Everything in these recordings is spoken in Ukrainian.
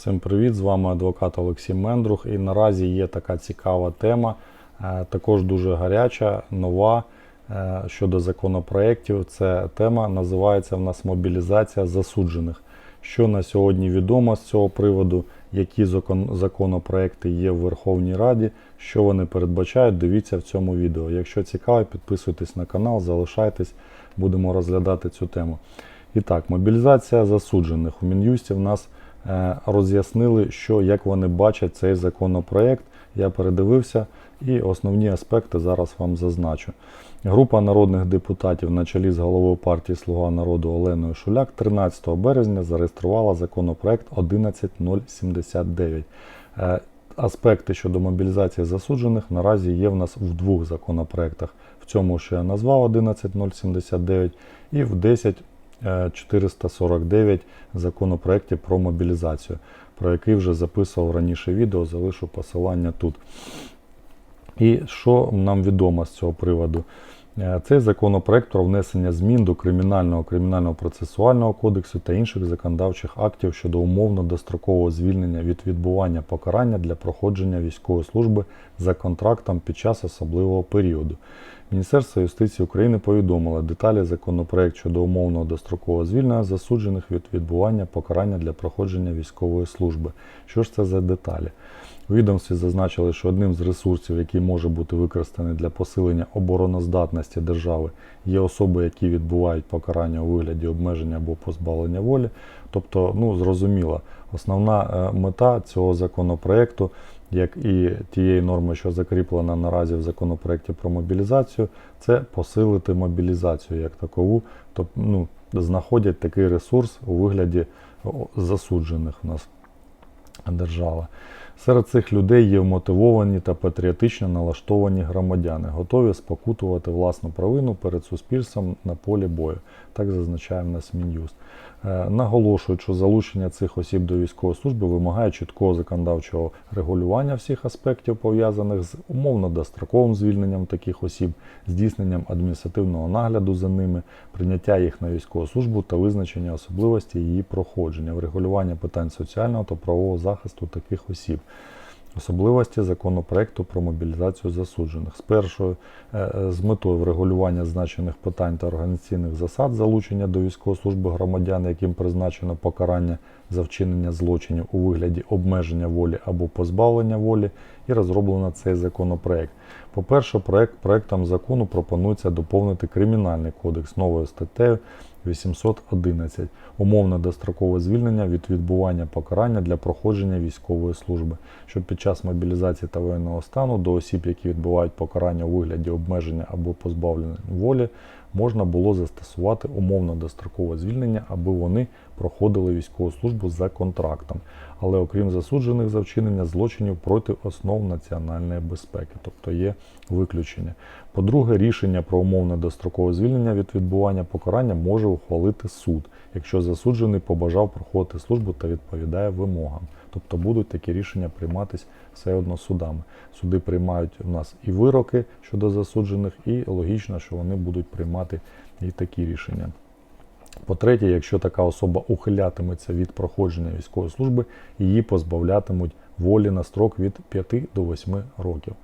Всім привіт! З вами адвокат Олексій Мендрух. І наразі є така цікава тема, е, також дуже гаряча, нова е, щодо законопроєктів. Це тема називається в нас мобілізація засуджених. Що на сьогодні відомо з цього приводу, які закон, законопроекти є в Верховній Раді, що вони передбачають, дивіться в цьому відео. Якщо цікаво, підписуйтесь на канал, залишайтесь, будемо розглядати цю тему. І так, мобілізація засуджених. У Мін'юсті в нас роз'яснили, що як вони бачать цей законопроект. Я передивився і основні аспекти зараз вам зазначу. Група народних депутатів на чолі з головою партії Слуга народу Оленою Шуляк 13 березня зареєструвала законопроект 11079. Е, Аспекти щодо мобілізації засуджених наразі є в нас в двох законопроектах. В цьому, що я назвав 11079 і в 10 449 законопроекті про мобілізацію, про який вже записував раніше відео, залишу посилання тут. І що нам відомо з цього приводу? Е, Цей законопроект про внесення змін до Кримінального кримінального процесуального кодексу та інших законодавчих актів щодо умовно дострокового звільнення від відбування покарання для проходження військової служби за контрактом під час особливого періоду. Міністерство юстиції України повідомило деталі законопроект щодо умовного дострокового звільнення засуджених від відбування покарання для проходження військової служби. Що ж це за деталі? Відомстві зазначили, що одним з ресурсів, який може бути використаний для посилення обороноздатності держави, є особи, які відбувають покарання у вигляді обмеження або позбавлення волі. Тобто, ну зрозуміло, основна е, мета цього законопроекту, як і тієї норми, що закріплена наразі в законопроекті про мобілізацію, це посилити мобілізацію як такову, тобто ну, знаходять такий ресурс у вигляді засуджених у нас держава. Серед цих людей є вмотивовані та патріотично налаштовані громадяни, готові спокутувати власну провину перед суспільством на полі бою. Так зазначає в нас Мін'юст. Наголошують, що залучення цих осіб до військової служби вимагає чіткого законодавчого регулювання всіх аспектів, пов'язаних з умовно достроковим звільненням таких осіб, здійсненням адміністративного нагляду за ними, прийняття їх на військову службу та визначення особливості її проходження, врегулювання питань соціального та правового захисту таких осіб. Особливості законопроекту про мобілізацію засуджених з першою е, з метою врегулювання значених питань та організаційних засад залучення до військової служби громадян, яким призначено покарання за вчинення злочинів у вигляді обмеження волі або позбавлення волі, і розроблено цей законопроект. По-перше, проект проектом закону пропонується доповнити кримінальний кодекс новою статтею 811 умовне дострокове звільнення від відбування покарання для проходження військової служби, щоб під час мобілізації та воєнного стану до осіб, які відбувають покарання у вигляді обмеження або позбавлення волі, можна було застосувати умовно дострокове звільнення, аби вони проходили військову службу за контрактом, але окрім засуджених за вчинення злочинів проти основ національної безпеки, тобто є виключення. По-друге, рішення про умовне дострокове звільнення від відбування покарання може ухвалити суд, якщо засуджений побажав проходити службу та відповідає вимогам. Тобто будуть такі рішення прийматися все одно судами. Суди приймають у нас і вироки щодо засуджених, і логічно, що вони будуть приймати і такі рішення. По-третє, якщо така особа ухилятиметься від проходження військової служби, її позбавлятимуть волі на строк від 5 до 8 років.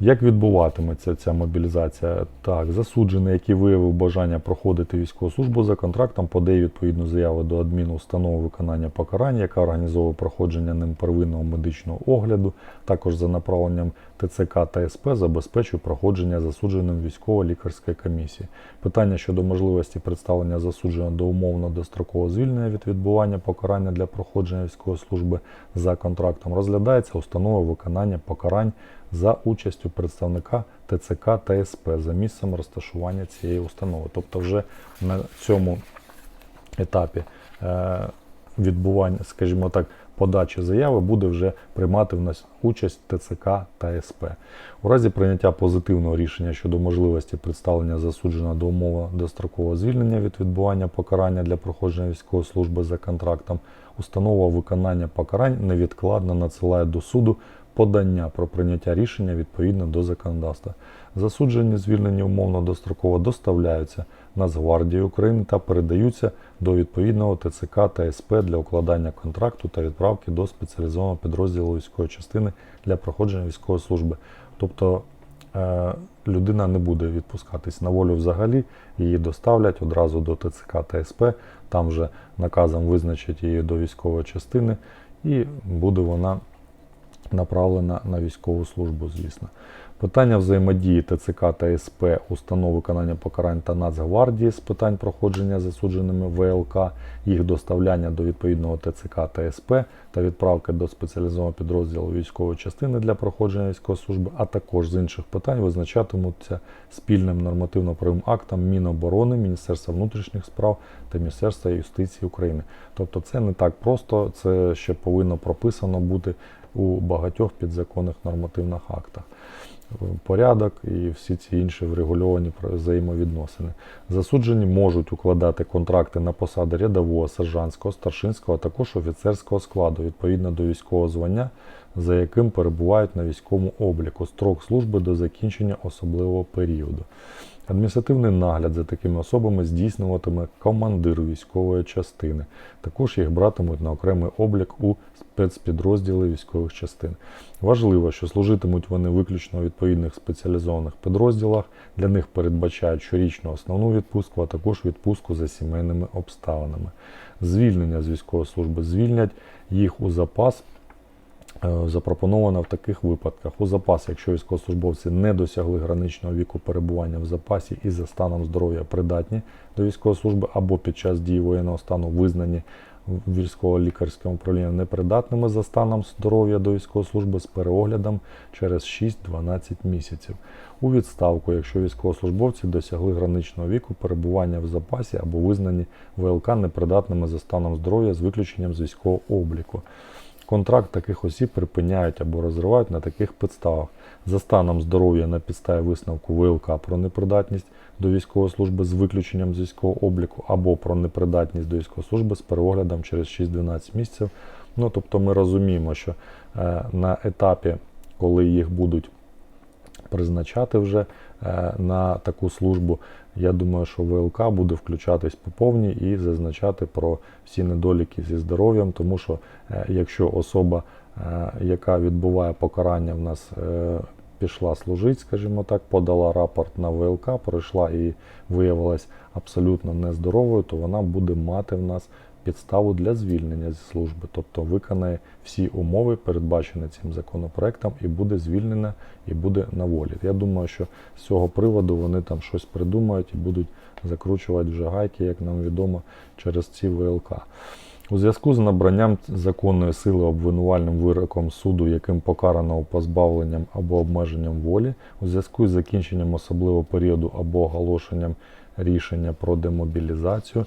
Як відбуватиметься ця мобілізація? Так, засуджений, який виявив бажання проходити військову службу за контрактом, подає відповідну заяву до адмінустанови виконання покарання, яка організовує проходження ним первинного медичного огляду. Також за направленням ТЦК та СП забезпечує проходження засудженим військово-лікарської комісії. Питання щодо можливості представлення засудженого до умовно дострокового звільнення від відбування покарання для проходження військової служби за контрактом розглядається установою виконання покарань за участю представника ТЦК та СП за місцем розташування цієї установи. Тобто, вже на цьому етапі е, відбування, скажімо так, подачі заяви буде вже приймати в нас участь ТЦК та СП. У разі прийняття позитивного рішення щодо можливості представлення засудженого до умови дострокового звільнення від відбування покарання для проходження військової служби за контрактом, установа виконання покарань невідкладно надсилає до суду подання про прийняття рішення відповідно до законодавства. Засуджені звільнені умовно достроково доставляються Нацгвардії України та передаються до відповідного ТЦК та СП для укладання контракту та відправки до спеціалізованого підрозділу військової частини для проходження військової служби. Тобто е, людина не буде відпускатись на волю взагалі, її доставлять одразу до ТЦК та СП, там вже наказом визначать її до військової частини, і буде вона направлена на військову службу, звісно. Питання взаємодії ТЦК та СП, установ виконання покарань та Нацгвардії з питань проходження засудженими ВЛК, їх доставляння до відповідного ТЦК та СП та відправки до спеціалізованого підрозділу військової частини для проходження військової служби, а також з інших питань визначатимуться спільним нормативно-правовим актом Міноборони, Міністерства внутрішніх справ та Міністерства юстиції України. Тобто це не так просто, це ще повинно прописано бути у багатьох підзаконних нормативних актах. Порядок і всі ці інші врегульовані взаємовідносини. Засуджені можуть укладати контракти на посади рядового, сержантського, старшинського, а також офіцерського складу відповідно до військового звання, за яким перебувають на військовому обліку строк служби до закінчення особливого періоду. Адміністративний нагляд за такими особами здійснюватиме командир військової частини. Також їх братимуть на окремий облік у спецпідрозділи військових частин. Важливо, що служитимуть вони виключно у відповідних спеціалізованих підрозділах. Для них передбачають щорічну основну відпустку, а також відпустку за сімейними обставинами. Звільнення з військової служби звільнять їх у запас е, запропоновано в таких випадках. У запас, якщо військовослужбовці не досягли граничного віку перебування в запасі і за станом здоров'я придатні до військової служби, або під час дії воєнного стану визнані військово-лікарським управлінням непридатними за станом здоров'я до військової служби з переоглядом через 6-12 місяців. У відставку, якщо військовослужбовці досягли граничного віку перебування в запасі або визнані ВЛК непридатними за станом здоров'я з виключенням з військового обліку. Контракт таких осіб припиняють або розривають на таких підставах за станом здоров'я на підставі висновку ВЛК про непридатність до військової служби з виключенням з військового обліку або про непридатність до військової служби з переоглядом через 6-12 місяців. Ну тобто ми розуміємо, що е, на етапі, коли їх будуть призначати вже е, на таку службу, я думаю, що ВЛК буде включатись по повній і зазначати про всі недоліки зі здоров'ям, тому що е, якщо особа, е, яка відбуває покарання в нас е, пішла служити, скажімо так, подала рапорт на ВЛК, пройшла і виявилась абсолютно нездоровою, то вона буде мати в нас підставу для звільнення зі служби, тобто виконає всі умови, передбачені цим законопроектом, і буде звільнена, і буде на волі. Я думаю, що з цього приводу вони там щось придумають і будуть закручувати вже гайки, як нам відомо, через ці ВЛК. У зв'язку з набранням законної сили обвинувальним вироком суду, яким покарано позбавленням або обмеженням волі, у зв'язку з закінченням особливого періоду або оголошенням рішення про демобілізацію.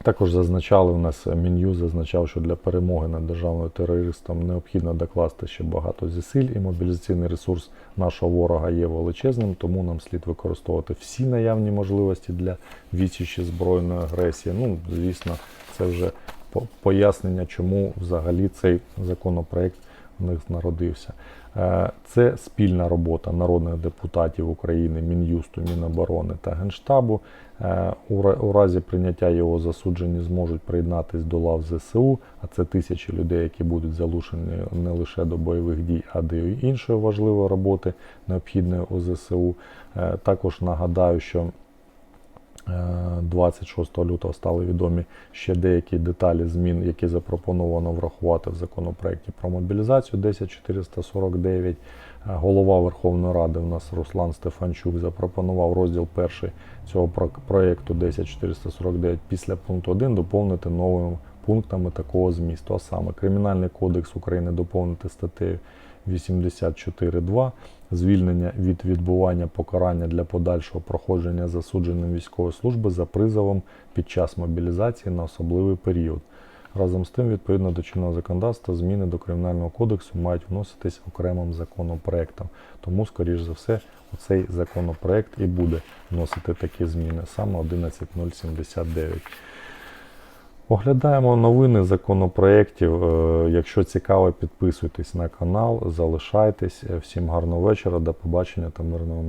Е, також зазначали у нас Мін'ю зазначав, що для перемоги над державною терористом необхідно докласти ще багато зусиль, і мобілізаційний ресурс нашого ворога є величезним, тому нам слід використовувати всі наявні можливості для відсічі збройної агресії. Ну, звісно, це вже по- пояснення, чому взагалі цей законопроект в них народився. Е, Це спільна робота народних депутатів України, Мін'юсту, Міноборони та Генштабу. Е, У разі прийняття його засуджені зможуть приєднатись до лав ЗСУ, а це тисячі людей, які будуть залучені не лише до бойових дій, а до іншої важливої роботи, необхідної у ЗСУ. Е, Також нагадаю, що 26 лютого стали відомі ще деякі деталі змін, які запропоновано врахувати в законопроекті про мобілізацію 10449. Е, Голова Верховної Ради у нас Руслан Стефанчук запропонував розділ перший цього про- проекту 10449 після пункту 1 доповнити новими пунктами такого змісту. А саме Кримінальний кодекс України доповнити статтею 84.2 звільнення від відбування покарання для подальшого проходження засудженим військової служби за призовом під час мобілізації на особливий період. Разом з тим, відповідно до чинного законодавства, зміни до Кримінального кодексу мають вноситись окремим законопроектом. Тому, скоріш за все, цей законопроект і буде вносити такі зміни, саме 11.079. Оглядаємо новини законопроєктів. Е, Якщо цікаво, підписуйтесь на канал, залишайтесь. Е, Всім гарного вечора, до побачення та мирного неба.